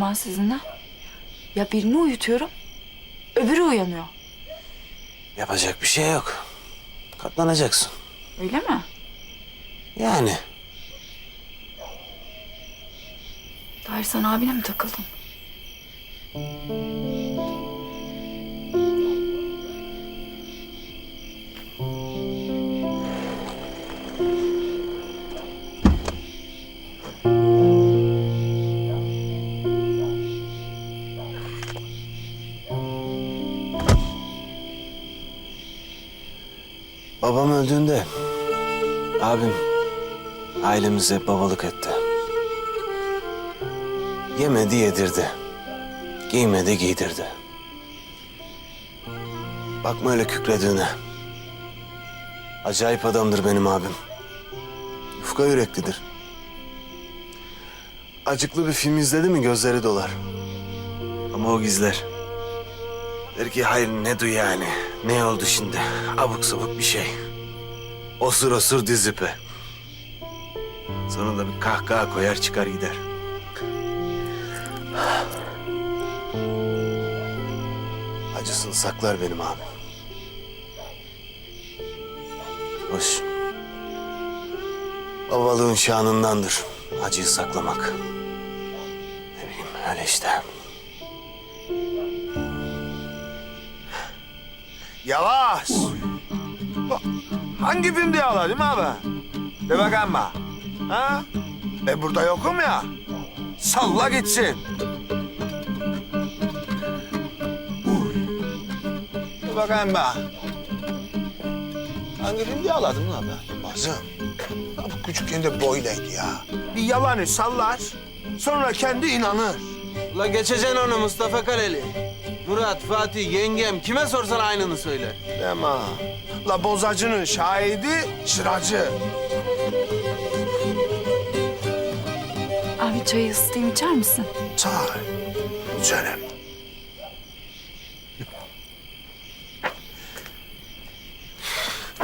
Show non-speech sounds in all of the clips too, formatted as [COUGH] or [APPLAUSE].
ben sizinle? Ya birini uyutuyorum, öbürü uyanıyor. Yapacak bir şey yok. Katlanacaksın. Öyle mi? Yani. Tahir sen abine mi takıldın? Babam öldüğünde abim ailemize babalık etti. Yemedi yedirdi. Giymedi giydirdi. Bakma öyle kükrediğine. Acayip adamdır benim abim. Yufka yüreklidir. Acıklı bir film izledi mi gözleri dolar. Ama o gizler. Der ki hayır ne du yani? Ne oldu şimdi? Abuk sabuk bir şey. Osur osur diz ipi. Sonra da bir kahkaha koyar çıkar gider. Acısını saklar benim abi. Hoş. Babalığın şanındandır acıyı saklamak. Ne bileyim öyle işte. Yavaş. Hangi filmde yağla değil mi abi? De bakayım bak. Ha? Ben burada yokum ya. Salla gitsin. De bakayım bak. Hangi filmde yağladın mı abi? Bazım. Ya bu küçükken de böyleydi ya. Bir yalanı sallar. Sonra kendi inanır. La geçeceksin onu Mustafa Kaleli. Murat, Fatih, yengem kime sorsan aynını söyler. Deme. La bozacının şahidi şıracı. Abi çayı ısıtayım içer misin? Çay. Canım.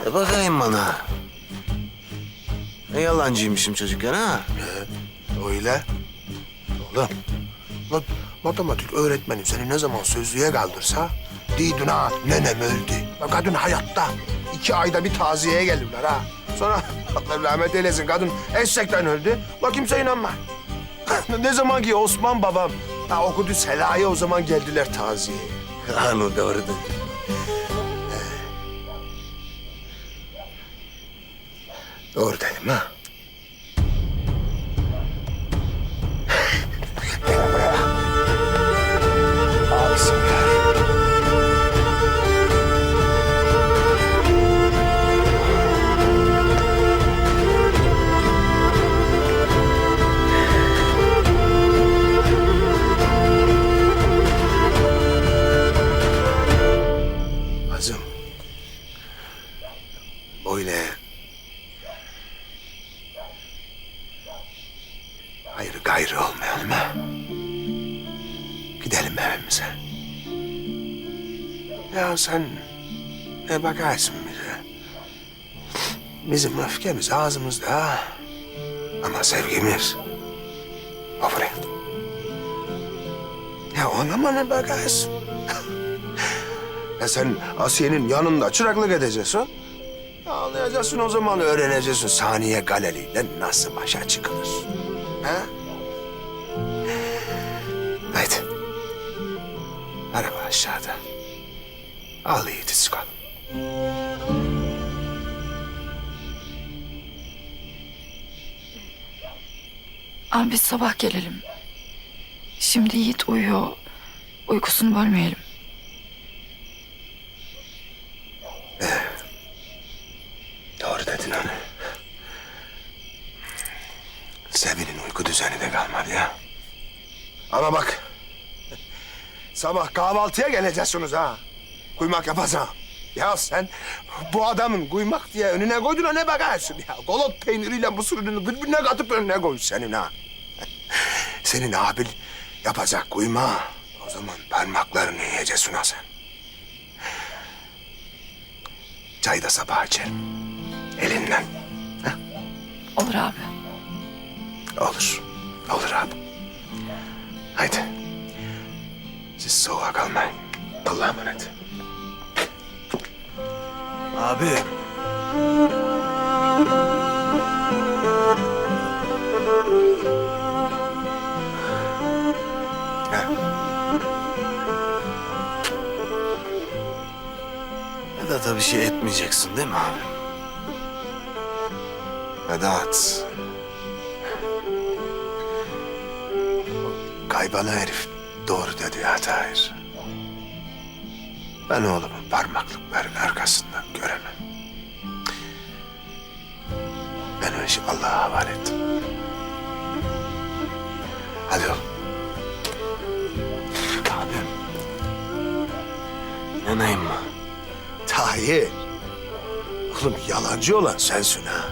E bakayım bana. Ne yalancıymışım çocukken ha? Öyle. Oğlum. mat- matematik öğretmenim seni ne zaman sözlüğe kaldırsa... ...diydin ha nenem öldü. Bak kadın hayatta. iki ayda bir taziyeye gelirler ha. Sonra [LAUGHS] Allah rahmet eylesin kadın eşekten öldü. La kimse inanmaz. [LAUGHS] ne zaman ki Osman babam ha, okudu Sela'ya o zaman geldiler taziyeye. [LAUGHS] Anu doğru dedi. Doğru dedim ha. Ya sen ne bakarsın bize? Bizim öfkemiz ağzımızda. Ama sevgimiz buraya. Ya ona mı ne bakarsın? [LAUGHS] ya sen Asiye'nin yanında çıraklık edeceksin. Ya anlayacaksın o zaman öğreneceksin saniye galeriyle nasıl başa çıkılır. Ha? Haydi. Araba aşağıda. Yiğit'i çıkalım. Abi biz sabah gelelim. Şimdi Yiğit uyuyor. Uykusunu bölmeyelim. Doğru dedin onu. Sevin'in uyku düzeni de kalmadı ya. Ama bak. Sabah kahvaltıya geleceksiniz ha. Kuymak yapacağım. Ya sen bu adamın kuymak diye önüne koyduğuna ne bakarsın ya? Golot peyniriyle mısır ürünü birbirine katıp önüne koy senin ha. [LAUGHS] Senin abin yapacak kuyma. O zaman parmaklarını yiyeceksin ha sen. Çayı da sabah içerim. Elinden. Olur abi. Olur. Olur abi. Haydi. Siz soğuğa kalmayın. Allah'a emanet. Abi. Vedat'a bir şey etmeyeceksin değil mi abi? Vedat. Kaybana herif doğru dedi ya Tahir. Ben oğlumun parmaklıkların arkasından göremem. Ben o işi Allah'a havale ettim. Hadi oğlum. Abim. Yanayım mı? Tahir. Oğlum yalancı olan sensin ha.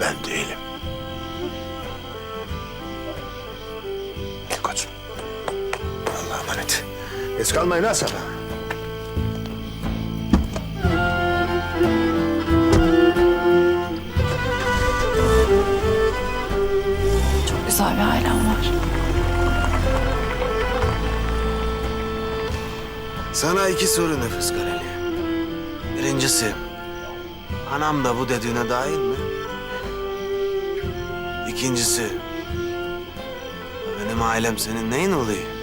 Ben değilim. Koçum. Allah'a emanet. Geç kalmayın ha sabah. Bir ailem var. Sana iki soru nefes Kareli. Birincisi, anam da bu dediğine dahil mi? İkincisi, benim ailem senin neyin oluyor?